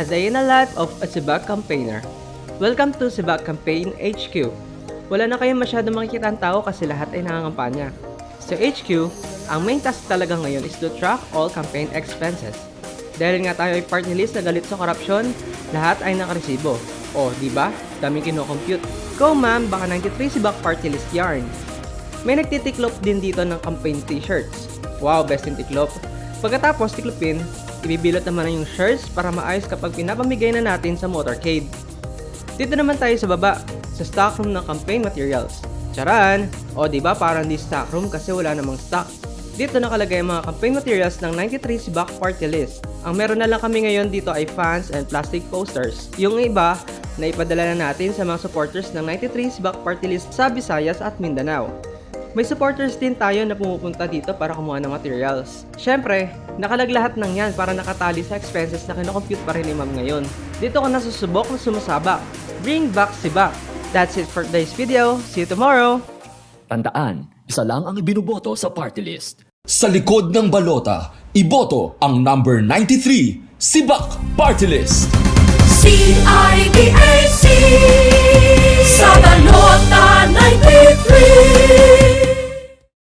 a day in the life of a Sibak campaigner. Welcome to Sibak Campaign HQ. Wala na kayong masyadong makikita ang tao kasi lahat ay nangangampanya. Sa HQ, ang main task talaga ngayon is to track all campaign expenses. Dahil nga tayo ay party list na galit sa korupsyon, lahat ay nakaresibo. O, di ba? Daming kinocompute. Go ma'am, baka 93 Sibak party list yarn. May nagtitiklop din dito ng campaign t-shirts. Wow, best in tiklop. Pagkatapos tiklopin, ibibilot naman na yung shirts para maayos kapag pinapamigay na natin sa motorcade. Dito naman tayo sa baba, sa stockroom ng campaign materials. Charan! O ba parang di stockroom kasi wala namang stock. Dito nakalagay ang mga campaign materials ng 93 Sibak Party List. Ang meron na lang kami ngayon dito ay fans and plastic posters. Yung iba, na ipadala na natin sa mga supporters ng 93 Sibak Party List sa Visayas at Mindanao. May supporters din tayo na pumupunta dito para kumuha ng materials. Siyempre, nakalag lahat ng yan para nakatali sa expenses na kinocompute pa rin ni ma'am ngayon. Dito ko nasusubok na sumasabak. Bring back Sibak. That's it for today's video. See you tomorrow! Tandaan, isa lang ang ibinuboto sa party list. Sa likod ng balota, iboto ang number 93, Sibak Party List. C-I-B